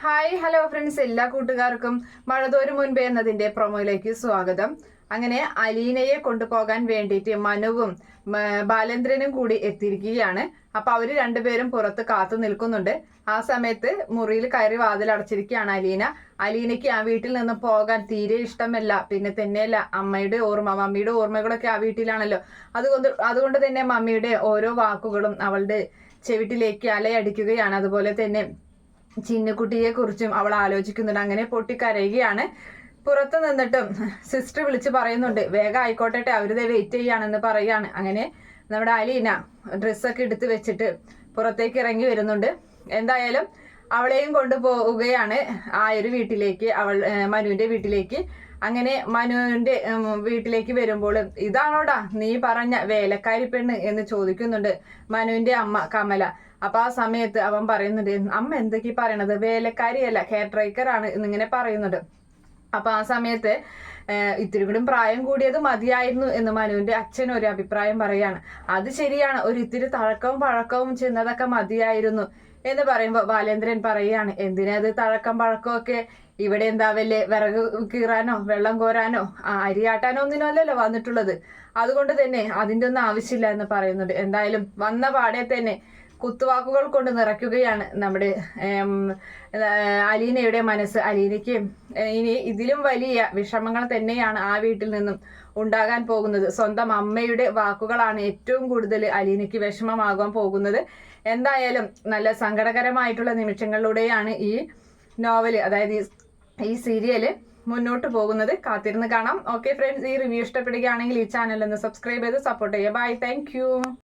Hi hello friends എല്ലാ കൂട്ടുകാർക്കും മഴതോരു മുൻപേ എന്നതിന്റെ പ്രൊമോയിലേക്ക് സ്വാഗതം. അങ്ങനെ അലീനയെ കൊണ്ടുപോകാൻ വേണ്ടിയിട്ട് മനുവും ബാലേന്ദ്രനും കൂടി എത്തിയിരിക്കുകയാണ്. അപ്പൊ അവർ രണ്ടുപേരും പുറത്ത് കാത്തു നിൽക്കുന്നുണ്ട്. ആ സമയത്ത് മുറിയിൽ കയറി വാതിൽ അടച്ചിരിക്കുകയാണ് അലീന. അലീനയ്ക്ക് ആ വീട്ടിൽ നിന്ന് പോകാൻ തീരെ ഇഷ്ടമല്ല. പിന്നെ തന്നെയല്ല അമ്മയുടെ ഓർമ്മ മമ്മിയുടെ ഓർമ്മകളൊക്കെ ആ വീട്ടിലാണല്ലോ. അതുകൊണ്ട് അതുകൊണ്ട് തന്നെ മമ്മിയുടെ ഓരോ വാക്കുകളും അവളുടെ ചെവിട്ടിലേക്ക് അലയടിക്കുകയാണ്. അതുപോലെ തന്നെ ചിന്നുകുട്ടിയെ കുറിച്ചും അവൾ ആലോചിക്കുന്നുണ്ട്. അങ്ങനെ പൊട്ടിക്കരയുകയാണ്. പുറത്ത് നിന്നിട്ടും സിസ്റ്റർ വിളിച്ച് പറയുന്നുണ്ട് വേഗം ആയിക്കോട്ടെ അവരിത് വെയിറ്റ് ചെയ്യാണെന്ന് പറയുകയാണ് അങ്ങനെ നമ്മുടെ അലീന ഡ്രസ്സൊക്കെ എടുത്ത് വെച്ചിട്ട് പുറത്തേക്ക് ഇറങ്ങി വരുന്നുണ്ട്. എന്തായാലും അവളെയും കൊണ്ടുപോവുകയാണ് ആ ഒരു വീട്ടിലേക്ക് അവൾ മനുവിന്റെ വീട്ടിലേക്ക്. അങ്ങനെ മനുവിന്റെ വീട്ടിലേക്ക് വരുമ്പോൾ ഇതാണോടാ നീ പറഞ്ഞ വേലക്കാരി പെണ്ണ് എന്ന് ചോദിക്കുന്നുണ്ട് മനുവിന്റെ അമ്മ കമല. അപ്പൊ ആ സമയത്ത് അവൻ പറയുന്നുണ്ട് അമ്മ എന്തൊക്കെ പറയണത്? വേലക്കാരിയല്ല കെയർ ടേക്കർ ആണ് എന്നിങ്ങനെ പറയുന്നുണ്ട്. അപ്പൊ ആ സമയത്ത് ഇത്തിരി കൂടി പ്രായം കൂടിയത് മതിയായിരുന്നു എന്ന് മനുവിന്റെ അച്ഛൻ ഒരു അഭിപ്രായം പറയാണ്. അത് ശരിയാണ്. ഒരു ഇത്തിരി തഴക്കവും പഴക്കവും ചെന്നതൊക്കെ മതിയായിരുന്നു എന്ന് പറയുമ്പോൾ ബാലേന്ദ്രൻ പറയാണ് എന്തിനത് തഴക്കം പഴക്കവും ഒക്കെ ഇവിടെ എന്താ വല്ലേ വിറക് കീറാനോ വെള്ളം കോരാനോ അരിയാട്ടാനോ ഒന്നിനോ അല്ലല്ലോ വന്നിട്ടുള്ളത്. അതുകൊണ്ട് തന്നെ അതിന്റെ ഒന്നും ആവശ്യമില്ല എന്ന് പറയുന്നുണ്ട്. എന്തായാലും വന്ന പാടെ തന്നെ കുത്തുവാക്കുകൾ കൊണ്ട് നിറയ്ക്കുകയാണ് നമ്മുടെ അലീനയുടെ മനസ്സ്. അലീനയ്ക്ക് ഇനി ഇതിലും വലിയ വിഷമങ്ങൾ തന്നെയാണ് ആ വീട്ടിൽ നിന്നും ഉണ്ടാകാൻ പോകുന്നത്. സ്വന്തം അമ്മയുടെ വാക്കുകളാണ് ഏറ്റവും കൂടുതൽ അലീനയ്ക്ക് വിഷമമാകാൻ പോകുന്നത്. എന്തായാലും നല്ല സങ്കടകരമായിട്ടുള്ള നിമിഷങ്ങളിലൂടെയാണ് ഈ നോവൽ അതായത് ഈ- സീരിയൽ മുന്നോട്ട് പോകുന്നത്. കാത്തിരുന്ന് കാണാം. ഓക്കെ ഫ്രണ്ട്സ് ഈ റിവ്യൂ ഇഷ്ടപ്പെടുകയാണെങ്കിൽ ഈ ചാനൽ ഒന്ന് സബ്സ്ക്രൈബ് ചെയ്ത് സപ്പോർട്ട് ചെയ്യുക. Bye thank